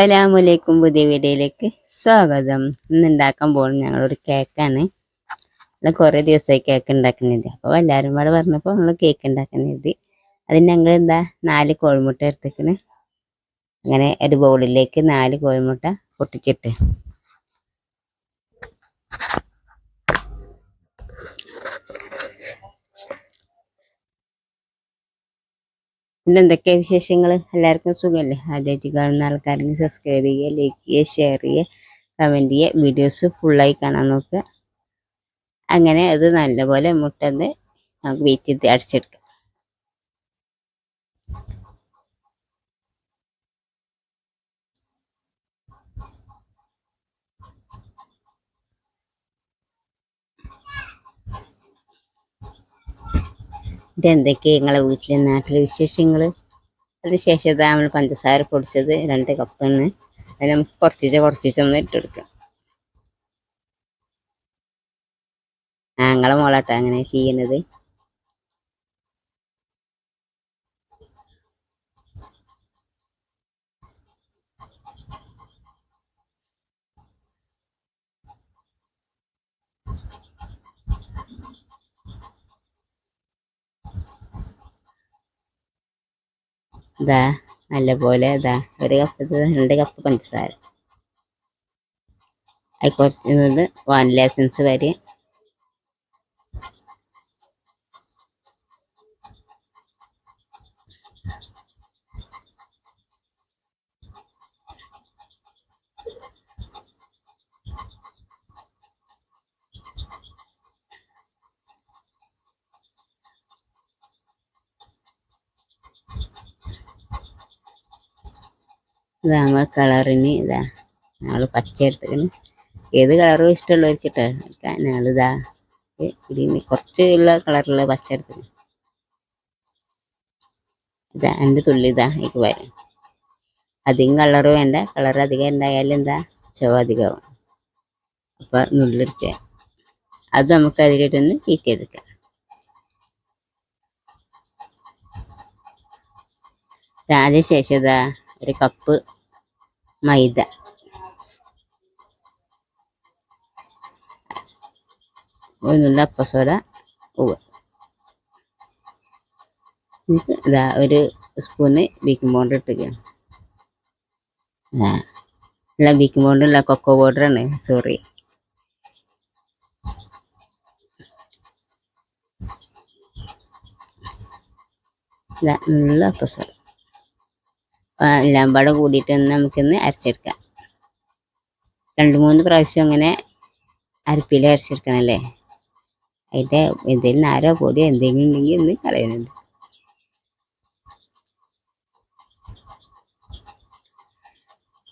അസ്സലാമലൈക്കും പുതിയ വീഡിയോയിലേക്ക് സ്വാഗതം. ഇന്ന് ഉണ്ടാക്കാൻ പോകുന്നത് ഞങ്ങളൊരു കേക്കാണ്. നമ്മൾ കുറേ ദിവസമായി കേക്ക് ഉണ്ടാക്കുന്നില്ല. അപ്പോൾ എല്ലാവരും കൂടെ പറഞ്ഞപ്പോൾ നമ്മൾ കേക്ക് ഉണ്ടാക്കുന്നത് അതിന് ഞങ്ങൾ എന്താ? നാല് കോഴിമുട്ട എടുത്തേക്കണ്. അങ്ങനെ ഒരു ബൗളിലേക്ക് നാല് കോഴിമുട്ട പൊട്ടിച്ചിട്ട്. പിന്നെ എന്തൊക്കെയാ വിശേഷങ്ങൾ എല്ലാവർക്കും സുഖമല്ലേ ആദ്യമായിട്ട് കാണുന്ന ആൾക്കാർക്ക് സബ്സ്ക്രൈബ് ചെയ്യുക ലൈക്ക് ചെയ്യുക ഷെയർ ചെയ്യുക കമന്റ് ചെയ്യുക. വീഡിയോസ് ഫുള്ളായി കാണാൻ നോക്കുക. അങ്ങനെ അത് നല്ലപോലെ മുട്ടന്ന് നമുക്ക് വെയിറ്റ് ചെയ്ത് അടിച്ചെടുക്കാം. ഇതെന്തൊക്കെയാ നിങ്ങളെ വീട്ടിലെ നാട്ടിലെ വിശേഷങ്ങൾ അതിനുശേഷം ഇതാ നമ്മൾ പഞ്ചസാര പൊടിച്ചത് രണ്ട് കപ്പിന്ന് അതിന് നമുക്ക് കുറച്ചിച്ച കുറച്ചിച്ചൊന്ന് ഇട്ടെടുക്കാം ആ നിങ്ങളെ മോളാട്ടോ അങ്ങനെ ചെയ്യുന്നത് ഇതാ നല്ലപോലെ ഇതാ ഒരു കപ്പ് രണ്ട് കപ്പ് പഞ്ചസാര. അത് കുറച്ച് വാനില എസൻസ് വരെ ഇതാ നമ്മൾ കളറിന് ഇതാ. ഞങ്ങൾ പച്ച എടുത്തേക്കണ് ഏത് കളറും ഇഷ്ടമുള്ളവർക്ക് ഇട്ടോ ഞങ്ങളിതാ. ഇതിന് കുറച്ച് ഉള്ള കളറുള്ള പച്ച എടുത്തിരുന്നു ഇതാ എന്റെ തുള്ളി ഇതാ എനിക്ക് വരാം. അധികം കളറ് വേണ്ട. കളർ അധികം ഉണ്ടായാലും എന്താ ചുവ അധികമാവും. അപ്പം നുള്ളെടുക്കുക. അത് നമുക്ക് അതിലിട്ടൊന്ന് കീക്ക് ചെയ്തെടുക്കാം അതിന് ശേഷം ഇതാ ഒരു കപ്പ് മൈദ. ഒരു നുള്ള അപ്പസോഡ ഉവ്വ് ഇതാ ഒരു സ്പൂണ് ബേക്കിംഗ് പൗഡർ ഇട്ടുക അല്ല ബേക്കിംഗ് പൗഡർ അല്ല കൊക്കോ പൗഡറാണ് സോറി. നല്ല അപ്പസോഡ. എല്ലാം പാടെ കൂടിയിട്ട് നമുക്കിന്ന് അരച്ചെടുക്കാം. രണ്ട് മൂന്ന് പ്രാവശ്യം അങ്ങനെ അരപ്പിൽ അരച്ചെടുക്കണല്ലേ? അതിന്റെ എന്തെങ്കിലും നാരോ പൊടിയോ എന്തെങ്കിലും ഉണ്ടെങ്കിൽ ഒന്ന് കളയുന്നുണ്ട്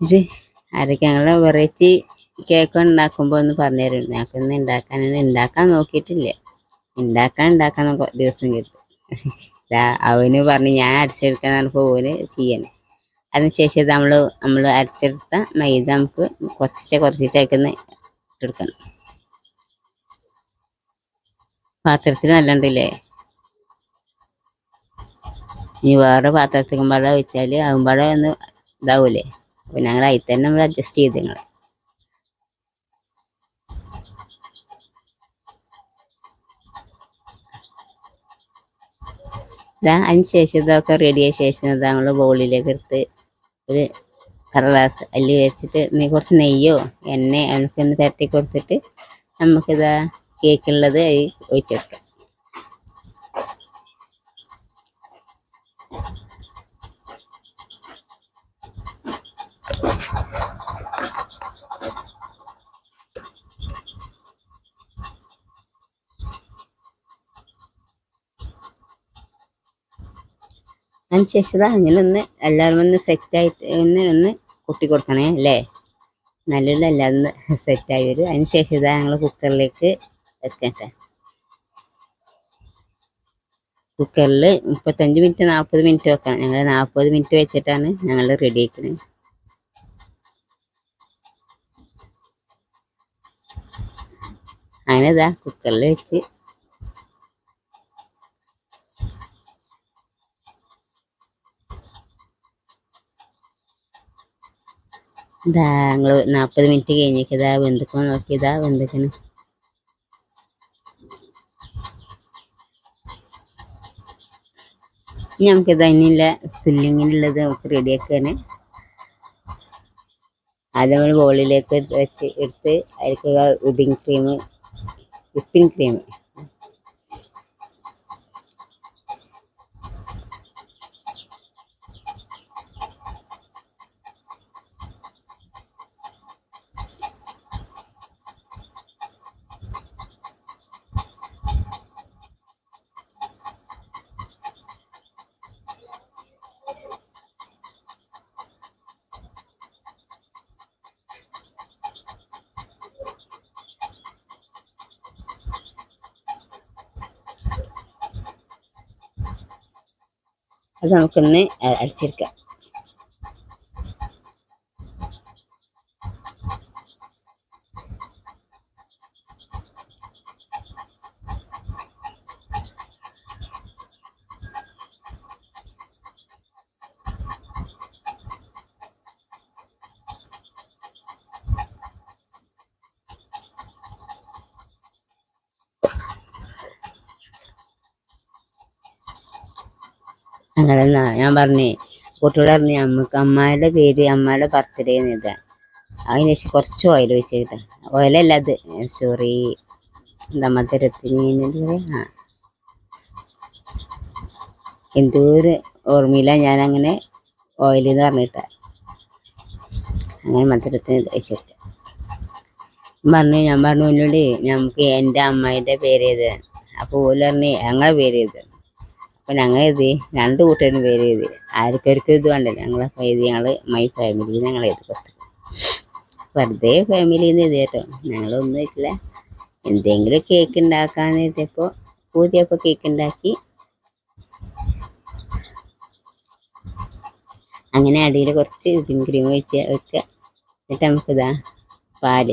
ഇത് ആരൊക്കെ ഞങ്ങൾ വെറൈറ്റി കേക്ക് ഉണ്ടാക്കുമ്പോൾ ഒന്ന് പറഞ്ഞു തരും ഞങ്ങൾക്കൊന്ന് ഉണ്ടാക്കാൻ ഉണ്ടാക്കാൻ നോക്കിയിട്ടില്ല. ഉണ്ടാക്കാൻ ഉണ്ടാക്കാൻ ദിവസം കിട്ടും. അവന് പറഞ്ഞ് ഞാൻ അടിച്ചെടുക്കാനാണ് പറഞ്ഞപ്പോൾ ഓന് ചെയ്യണം. അതിനുശേഷം നമ്മൾ നമ്മൾ അരച്ചെടുത്ത മൈദ നമുക്ക് കുറച്ച് കുറച്ചിച്ചേക്കുന്ന ഇട്ടെടുക്കണം. പാത്രത്തിൽ നല്ലണ്ടില്ലേ ഇനി വേറെ പാത്രത്തിൽ പാടെ വെച്ചാൽ ആകുമ്പാടെ ഒന്ന് ഇതാവൂലേ? അപ്പം ഞങ്ങൾ അതിൽ തന്നെ നമ്മൾ അഡ്ജസ്റ്റ് ചെയ്ത് നിങ്ങൾ ഇതാ അതിന് ശേഷം ഇതൊക്കെ റെഡിയായ ശേഷം ഇതാ നമ്മൾ ബൗളിലേക്ക് എടുത്ത് ഒരു കടലാസ് അതിൽ വെച്ചിട്ട് നീ കുറച്ച് നെയ്യോ എണ്ണ എനിക്കൊന്ന് പരത്തി കൊടുത്തിട്ട് നമുക്കിതാ കേക്കുള്ളത് അതിൽ ഒഴിച്ചെടുക്കാം അതിനുശേഷം അങ്ങനെ ഒന്ന് എല്ലാവരും ഒന്ന് സെറ്റായിട്ട് ഒന്ന് ഒന്ന് കൊട്ടി കൊടുക്കണേ അല്ലേ? നല്ലുള്ള എല്ലാവരും സെറ്റായി വരും. അതിനുശേഷം ഇതാ ഞങ്ങൾ കുക്കറിലേക്ക് വെക്കട്ടെ. കുക്കറിൽ മുപ്പത്തഞ്ച് മിനിറ്റ് നാൽപ്പത് മിനിറ്റ് വെക്കണം. ഞങ്ങൾ നാൽപ്പത് മിനിറ്റ് വെച്ചിട്ടാണ് ഞങ്ങൾ റെഡി ആക്കുന്നത് അങ്ങനെ ഇതാ കുക്കറിൽ വെച്ച് ഇതാ ഞങ്ങൾ നാൽപ്പത് മിനിറ്റ് കഴിഞ്ഞിക്കതാ വെന്തുക്കോ നോക്കിയതാ വെന്തുക്കണ്. ഇനി നമുക്ക് ഫില്ലിങ്ങിനുള്ളത് നമുക്ക് റെഡിയാക്കുകയാണ് ആദ്യം നമ്മൾ ബോളിലേക്ക് വെച്ച് എടുത്ത് അതിലേക്ക് വിപ്പിംഗ് ക്രീം വിപ്പിംഗ് ക്രീം അത് നമുക്കൊന്ന് അടിച്ചെടുക്കാം ഞങ്ങളെ ഞാൻ പറഞ്ഞേ കുട്ടിയോട് പറഞ്ഞു നമുക്ക് അമ്മയുടെ പേര് അമ്മയുടെ ബർത്ത്ഡേ ഇത് അതിന് ശേഷം കുറച്ച് ഓയിൽ ഒഴിച്ചിട്ട് ഓയിലല്ല അത് സോറി എന്താ ആ. എന്തോ ഒരു ഓർമ്മയില്ല ഞാനങ്ങനെ ഓയിൽ എന്ന് പറഞ്ഞിട്ട. അങ്ങനെ മധുരത്തിന് ഇത് ഒഴിച്ചിട്ട് പറഞ്ഞു ഞാൻ പറഞ്ഞു എന്നോട് നമുക്ക് എന്റെ അമ്മായിന്റെ പേര് ചെയ്ത് അപ്പോൾ ഓൽ പറഞ്ഞു ഞങ്ങളെ പേര് ചെയ്ത് അപ്പൊ ഞങ്ങൾ എഴുതി രണ്ട് കൂട്ടരും പേര് എഴുതി. ആർക്കൊരിക്കും ഇത് വേണ്ടല്ലോ. ഞങ്ങളെ എഴുതി ഞങ്ങൾ മൈ ഫാമിലി ഞങ്ങൾ എഴുതി പുസ്തകം വെറുതെ ഫാമിലിന്ന് എഴുതി കേട്ടോ. ഞങ്ങളൊന്നും ഇല്ല. എന്തെങ്കിലും കേക്ക് ഉണ്ടാക്കാന്ന് എഴുതിയപ്പോൾ പൂതിയപ്പോൾ കേക്ക് ഉണ്ടാക്കി അങ്ങനെ അടിയിൽ കുറച്ച് വിപ്പിംഗ് ക്രീം ഒഴിച്ച് വെക്കുക എന്നിട്ട് നമുക്കിതാ പാൽ.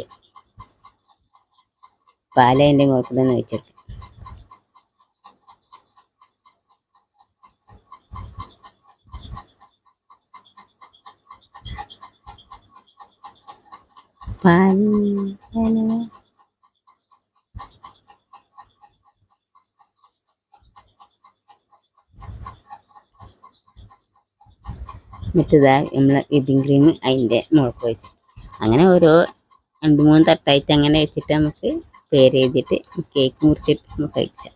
പാൽ അതിന്റെ തന്നെ ഒഴിച്ചെടുക്കുക പാൽ പാൽ എന്നിട്ടിതാ നമ്മൾ വിപ്പിംഗ് ക്രീം അതിന്റെ മുളക്ക് വെച്ചു അങ്ങനെ ഓരോ രണ്ട് മൂന്ന് തട്ടായിട്ട് അങ്ങനെ വെച്ചിട്ട് നമുക്ക് പേര് എഴുതിയിട്ട് കേക്ക് മുറിച്ചിട്ട് നമുക്ക് കഴിച്ചാം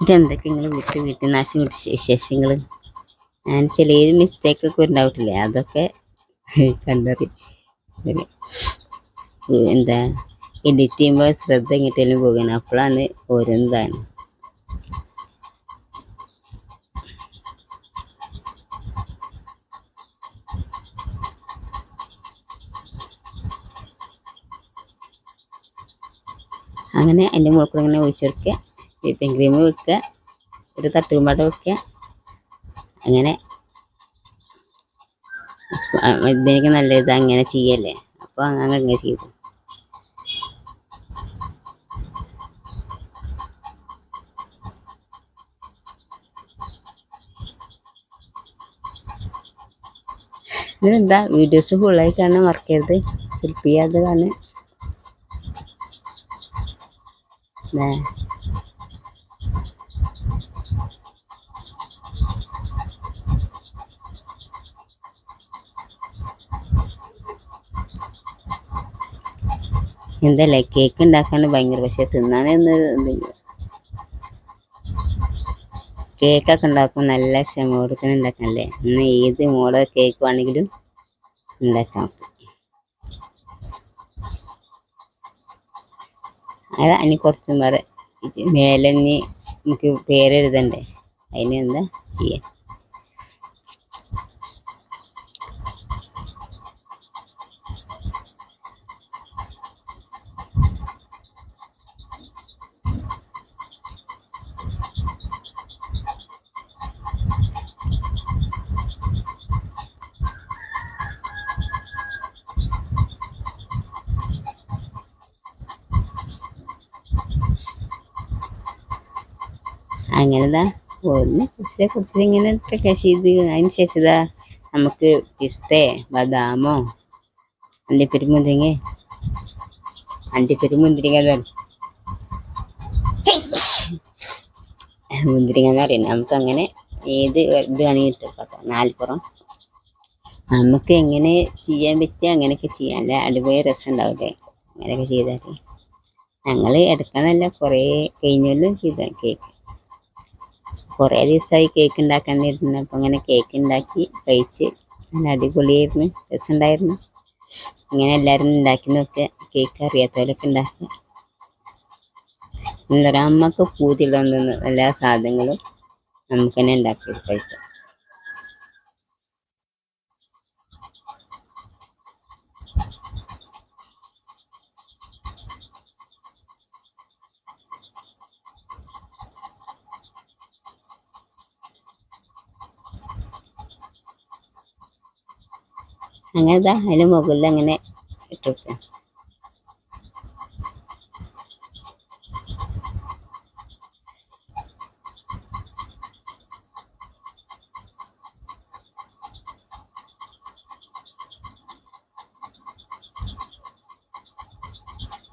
എന്നിട്ട് എന്തൊക്കെ നിങ്ങൾ വീട്ടിൽ വീട്ടിൽ നാശം വിശേഷങ്ങൾ ഞാൻ ചില മിസ്റ്റേക്ക് ഒക്കെ ഉണ്ടാവില്ലേ അതൊക്കെ കണ്ടറി എന്താ? എഡിറ്റ് ചെയ്യുമ്പോൾ ശ്രദ്ധ എങ്ങോട്ടേലും പോകണം. അപ്പോഴാണ് ഓരോന്നതാണ്. അങ്ങനെ എന്റെ മുകളിൽ കൂടെ ഇങ്ങനെ ഒഴിച്ചു കൊടുക്കുക വിപ്പിംഗ് ക്രീം വെക്കുക ഒരു തട്ടുകുമ്പാട്ട വെക്കുക അങ്ങനെ ഇതെനിക്ക് നല്ല ഇത് അങ്ങനെ ചെയ്യല്ലേ? അപ്പോൾ അങ്ങനെ ഇങ്ങനെ ചെയ്തു. ഇതിനെന്താ? വീഡിയോസ് ഫുള്ളായി കാണാൻ മറക്കരുത് ശില്പി അത് കാണാൻ എന്തല്ലേ കേക്ക് ഉണ്ടാക്കാൻ ഭയങ്കര പക്ഷെ തിന്നാനൊന്നും കേക്കൊക്കെ ഉണ്ടാക്കും നല്ല ക്ഷമയോടെ തന്നെ ഉണ്ടാക്കാനല്ലേ ഇന്ന് ഏത് മോഡൽ കേക്ക് വേണമെങ്കിലും ഉണ്ടാക്കാം. അത് ഇനി കുറച്ചും വേറെ മേലെ നമുക്ക് പേരെഴുതണ്ടേ? അതിന് എന്താ ചെയ്യാൻ അങ്ങനെതാ ഒന്ന് കുറച്ചേ കുറച്ച് ഇങ്ങനെ ഇട്ടൊക്കെ ചെയ്ത് അതിന് ശേഷം ഇതാ നമുക്ക് പിസ്തേ ബദാമോ അണ്ടിപ്പരി മുന്തിരിങ്ങ അണ്ടിപ്പരി മുന്തിരിങ്ങ മുന്തിരിങ്ങ എന്ന് നമുക്ക് അങ്ങനെ ഏത് ഇത് വേണമെങ്കിൽ ഇട്ടിട്ടോ നാൽപ്പുറം. നമുക്ക് എങ്ങനെ ചെയ്യാൻ പറ്റിയ അങ്ങനെയൊക്കെ ചെയ്യാം. അല്ല അടിപൊളി രസം ഉണ്ടാവില്ലേ? അങ്ങനെയൊക്കെ ചെയ്താൽ ഞങ്ങൾ എടുക്കാന്നല്ല കുറേ കഴിഞ്ഞാലും ചെയ്ത കേക്ക്. കുറേ ദിവസമായി കേക്ക് ഉണ്ടാക്കാൻ ഇരുന്നു അപ്പം അങ്ങനെ കേക്ക് ഉണ്ടാക്കി കഴിച്ച് നല്ല അടിപൊളിയായിരുന്നു. രസമുണ്ടായിരുന്നു ഇങ്ങനെ എല്ലാവരും ഉണ്ടാക്കി നോക്കുക കേക്ക് അറിയാത്തവരൊക്കെ ഉണ്ടാക്കുക എന്താ പറയുക അമ്മയ്ക്ക് പൂതിയുള്ള എല്ലാ സാധനങ്ങളും നമുക്ക് തന്നെ ഉണ്ടാക്കി കഴിക്കാം അങ്ങനെ ഇതാ അതിന് മുകളിൽ അങ്ങനെ ഇട്ടിട്ട്.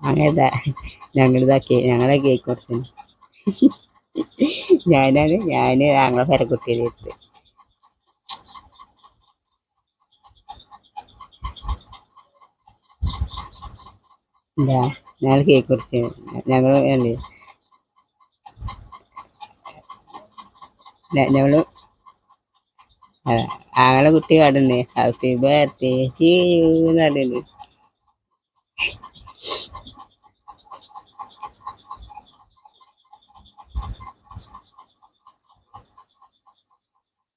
അങ്ങനെതാ ഞങ്ങളിതാക്കി ഞങ്ങളെ കേക്ക് കുറച്ച് ഞാനാണ് ഞാൻ ഞങ്ങളെ പേരക്കുട്ടിയുടെ ഇല്ല ഞങ്ങൾ കേക്ക് കുറിച്ച് ഞങ്ങൾ അല്ലേ ആങ്ങളെ കുട്ടി പാടുന്നേ ഹാപ്പി ബർത്ത്ഡേ എന്ന് പറയുന്നത്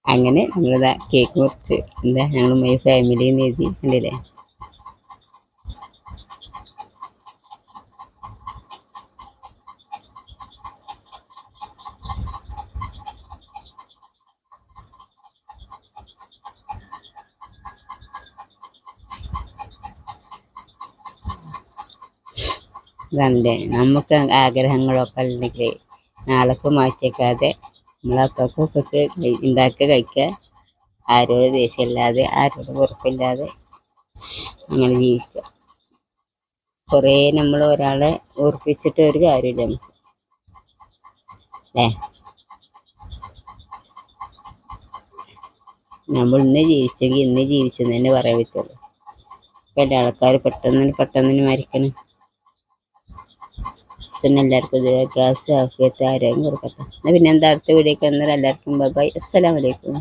അങ്ങനെ നമ്മളിതാ കേക്ക് മുറിച്ച് എന്താ ഞങ്ങൾ മൈ ഫാമിലിന്ന് എഴുതി. കണ്ടില്ലേ? ഇതല്ലേ നമുക്ക് ആഗ്രഹങ്ങളൊക്കെ ഉണ്ടെങ്കിൽ നാളേക്ക് മാറ്റിയേക്കാതെ നമ്മളപ്പൊക്കെ ഉണ്ടാക്കി കഴിക്കുക. ആരോട് ദേഷ്യമില്ലാതെ ആരോട് കുറപ്പില്ലാതെ അങ്ങനെ ജീവിക്കുക. കുറേ നമ്മൾ ഒരാളെ ഓർപ്പിച്ചിട്ട് ഒരു കാര്യമില്ല നമുക്ക്. അല്ലേ? നമ്മൾ ഇന്ന് ജീവിച്ചെങ്കിൽ ഇന്ന് ജീവിച്ചെന്ന് തന്നെ പറയാൻ പറ്റുള്ളൂ. ഇപ്പം എന്റെ ആൾക്കാർ പെട്ടെന്ന് പെട്ടെന്ന് മരിക്കണം? തന്നെ എല്ലാവർക്കും ഗ്യാസ് ആഫിയത്ത് ആരോഗ്യം കൊടുക്കട്ടെ പിന്നെ എന്താ അടുത്ത വീഡിയോക്ക് എന്നാൽ എല്ലാവർക്കും ബൈ അസ്സലാമലൈക്കും